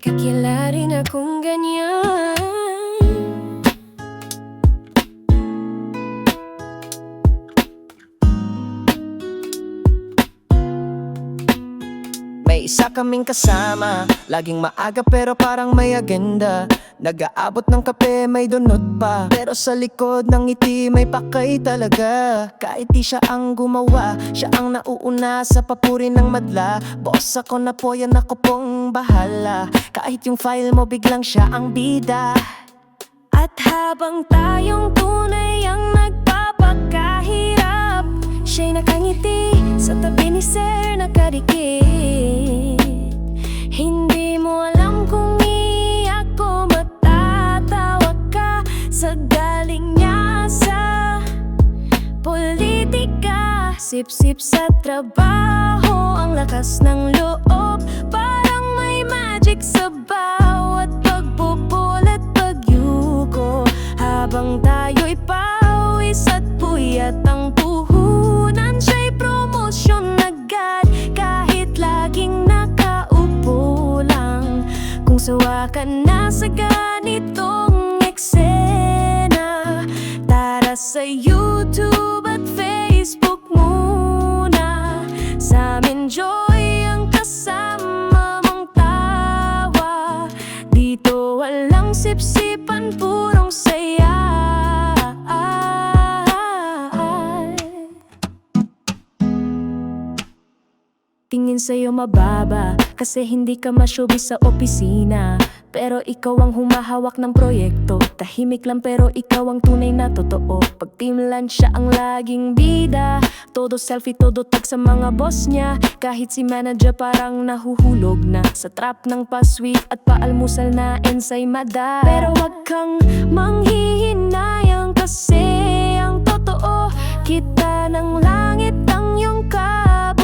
May kakilala rin akong ganyan May isa kaming kasama. Laging maaga pero parang may agenda. Nag-aabot ng kape may dunot pa. Pero sa likod ng ngiti may pakay talaga. Kahit di siya ang gumawa Siya ang nauuna sa papuri ng madla. Boss ako na po yan ako pong bahala. Kahit yung file mo biglang siya ang bida. At habang tayong tunay ang nagpapakahirap Siya'y nakangiti sa tabi ni Sir nakadikit. Hindi mo alam kung iyak ko matatawa ka. Sa galing niya sa politika Sip-sip sa trabaho ang lakas ng loob sipsipan, purong saya. Tingin sa'yo mababa Kasi hindi ka masyubi sa opisina. Pero ikaw ang humahawak ng proyekto. Tahimik lang pero ikaw ang tunay na totoo. Pag lunch siya ang laging bida. Todo selfie, todo tag sa mga boss niya. Kahit si manager parang nahuhulog na. Sa trap ng pasweet at paalmusal na ensaymada Pero wag kang manghihinayang kasi ang totoo Kita ng langit ang iyong kabutihan.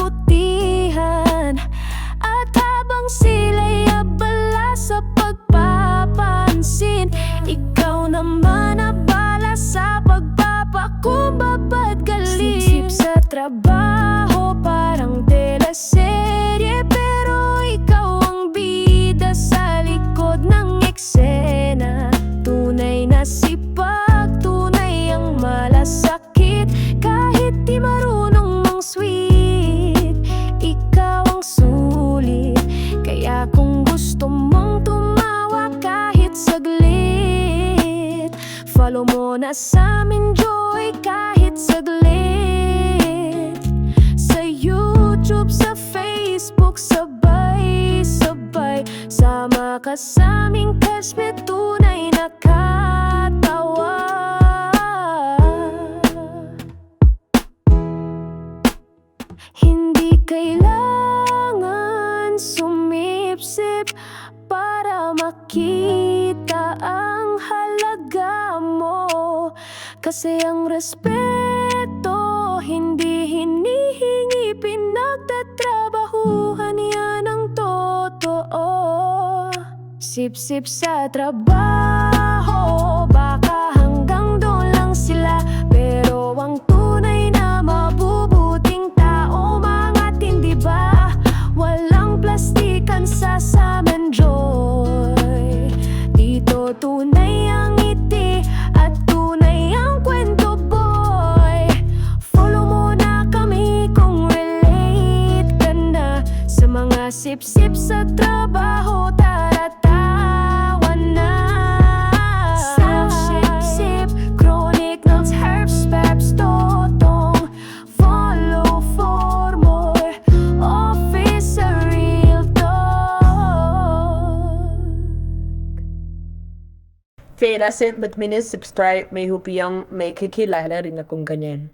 At habang sila'y abala sa pagpapansin Ikaw naman gusto mong tumawa kahit saglit. Follow mo na sa amin Joy kahit saglit. Sa YouTube, sa Facebook, sabay-sabay Sama ka sa aming cashmate, tunay na katawa Hindi kailangan makita ang halaga mo. Kasi ang respeto hindi hinihingi pinagtatrabahuhan yan ang totoo. Sip-sip sa trabaho sip-sip sa trabaho Tara tawa na. Snack, sip, sip Chronic notes, herbs, peps, totong. Follow for more. Office a real talk. Fera sent but minutes subscribe. May hupiyang may kikilala rin akong ganyan.